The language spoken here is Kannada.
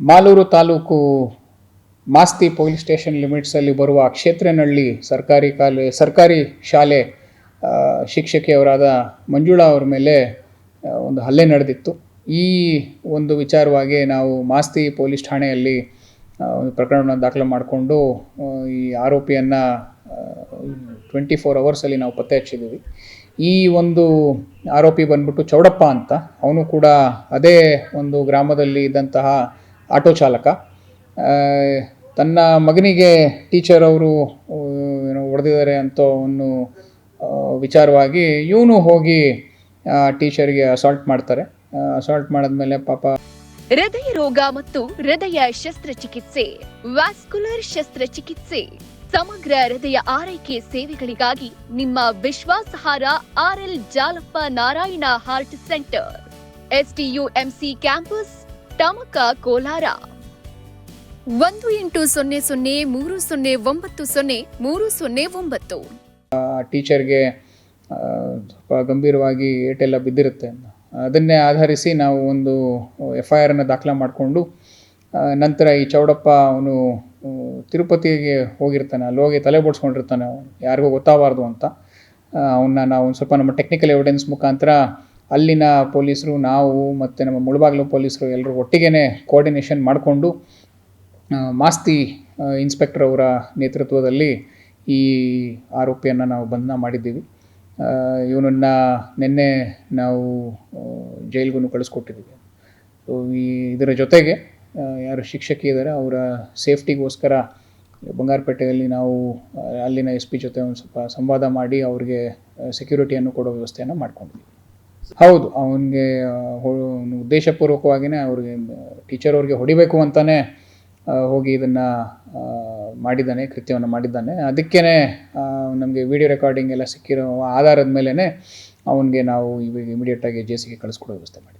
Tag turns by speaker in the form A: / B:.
A: ಮಾಲೂರು ತಾಲೂಕು ಮಾಸ್ತಿ ಪೊಲೀಸ್ ಸ್ಟೇಷನ್ ಲಿಮಿಟ್ಸಲ್ಲಿ ಬರುವ ಕ್ಷೇತ್ರನಹಳ್ಳಿ ಸರ್ಕಾರಿ ಕಾಲೇ, ಸರ್ಕಾರಿ ಶಾಲೆ ಶಿಕ್ಷಕಿಯವರಾದ ಮಂಜುಳಾ ಅವರ ಮೇಲೆ ಒಂದು ಹಲ್ಲೆ ನಡೆದಿತ್ತು. ಈ ಒಂದು ವಿಚಾರವಾಗಿ ನಾವು ಮಾಸ್ತಿ ಪೊಲೀಸ್ ಠಾಣೆಯಲ್ಲಿ ಒಂದು ಪ್ರಕರಣವನ್ನು ದಾಖಲೆ ಮಾಡಿಕೊಂಡು ಈ ಆರೋಪಿಯನ್ನು ಟ್ವೆಂಟಿ ಫೋರ್ ಅವರ್ಸಲ್ಲಿ ನಾವು ಪತ್ತೆ ಹಚ್ಚಿದ್ದೀವಿ ಈ ಒಂದು ಆರೋಪಿ ಬಂದ್ಬಿಟ್ಟು ಚೌಡಪ್ಪ ಅಂತ. ಅವನು ಕೂಡ ಅದೇ ಒಂದು ಗ್ರಾಮದಲ್ಲಿ ಇದ್ದಂತಹ ಆಟೋ ಚಾಲಕ. ತನ್ನ ಮಗನಿಗೆ ಟೀಚರ್ ಅವರು ಏನೋ ಹೊಡೆದಿದ್ದಾರೆ ಅಂತ ಒಂದು ವಿಚಾರವಾಗಿ ಇವನು ಹೋಗಿ ಟೀಚರ್ಗೆ ಅಸಾಲ್ಟ್ ಮಾಡ್ತಾರೆ. ಅಸಾಲ್ಟ್ ಮಾಡಿದ್ಮೇಲೆ ಪಾಪ
B: ಹೃದಯ ರೋಗ ಮತ್ತು ಹೃದಯ ಶಸ್ತ್ರಚಿಕಿತ್ಸೆ, ವ್ಯಾಸ್ಕುಲರ್ ಶಸ್ತ್ರಚಿಕಿತ್ಸೆ, ಸಮಗ್ರ ಹೃದಯ ಆರೈಕೆ ಸೇವೆಗಳಿಗಾಗಿ ನಿಮ್ಮ ವಿಶ್ವಾಸಾರ್ಹ R L Jalappa Narayana heart centre SDUMC campus Tamaka Kolar. ಒಂದು ಎಂಟು ಸೊನ್ನೆ ಸೊನ್ನೆ ಮೂರು ಸೊನ್ನೆ ಒಂಬತ್ತು ಸೊನ್ನೆ ಮೂರು ಸೊನ್ನೆ ಒಂಬತ್ತು.
A: ಟೀಚರ್ಗೆ ಸ್ವಲ್ಪ ಗಂಭೀರವಾಗಿ ಏಟೆಲ್ಲ ಬಿದ್ದಿರುತ್ತೆ. ಅದನ್ನೇ ಆಧರಿಸಿ ನಾವು ಒಂದು ಎಫ್ ಐ ಆರನ್ನು ದಾಖಲೆ ಮಾಡಿಕೊಂಡು ನಂತರ ಈ ಚೌಡಪ್ಪ ಅವನು ತಿರುಪತಿಗೆ ಹೋಗಿರ್ತಾನೆ. ಅಲ್ಲಿ ಹೋಗಿ ತಲೆ ಬೋಡ್ಸ್ಕೊಂಡಿರ್ತಾನೆ ಅವನು. ಯಾರಿಗೂ ಗೊತ್ತಾಗಬಾರ್ದು ಅಂತ. ಅವನ್ನ ನಾವು ಸ್ವಲ್ಪ ನಮ್ಮ ಟೆಕ್ನಿಕಲ್ ಎವಿಡೆನ್ಸ್ ಮುಖಾಂತರ ಅಲ್ಲಿನ ಪೊಲೀಸರು, ನಾವು ಮತ್ತು ನಮ್ಮ ಮುಳಬಾಗಿಲು ಪೊಲೀಸರು ಎಲ್ಲರೂ ಒಟ್ಟಿಗೆ ಕೋಆರ್ಡಿನೇಷನ್ ಮಾಡಿಕೊಂಡು ಮಾಸ್ತಿ ಇನ್ಸ್ಪೆಕ್ಟರ್ ಅವರ ನೇತೃತ್ವದಲ್ಲಿ ಈ ಆರೋಪಿಯನ್ನು ನಾವು ಬಂಧನ ಮಾಡಿದ್ದೀವಿ. ಇವನನ್ನು ನಿನ್ನೆ ನಾವು ಜೈಲ್ಗೂ ಕಳಿಸ್ಕೊಟ್ಟಿದ್ದೀವಿ. ಸೊ ಈ ಇದರ ಜೊತೆಗೆ ಯಾರು ಶಿಕ್ಷಕಿ ಇದ್ದಾರೆ ಅವರ ಸೇಫ್ಟಿಗೋಸ್ಕರ ಬಂಗಾರಪೇಟೆಯಲ್ಲಿ ನಾವು ಅಲ್ಲಿನ ಎಸ್ ಪಿ ಜೊತೆ ಒಂದು ಸ್ವಲ್ಪ ಸಂವಾದ ಮಾಡಿ ಅವರಿಗೆ ಸೆಕ್ಯೂರಿಟಿಯನ್ನು ಕೊಡೋ ವ್ಯವಸ್ಥೆಯನ್ನು ಮಾಡ್ಕೊಂಡಿದ್ದೀವಿ. ಹೌದು, ಅವನಿಗೆ ಉದ್ದೇಶಪೂರ್ವಕವಾಗಿಯೇ ಅವ್ರಿಗೆ ಟೀಚರ್ ಅವ್ರಿಗೆ ಹೊಡಿಬೇಕು ಅಂತಾನೆ ಹೋಗಿ ಇದನ್ನು ಮಾಡಿದ್ದಾನೆ, ಕೃತ್ಯವನ್ನು ಮಾಡಿದ್ದಾನೆ. ಅದಕ್ಕೇ ನಮಗೆ ವಿಡಿಯೋ ರೆಕಾರ್ಡಿಂಗ್ ಎಲ್ಲ ಸಿಕ್ಕಿರೋ ಆಧಾರದ ಮೇಲೇ ಅವನಿಗೆ ನಾವು ಇವಾಗ ಇಮಿಡಿಯೇಟಾಗಿ ಜೆ ಸಿಗೆ ಕಳಿಸ್ಕೊಡೋ ವ್ಯವಸ್ಥೆ ಮಾಡಿ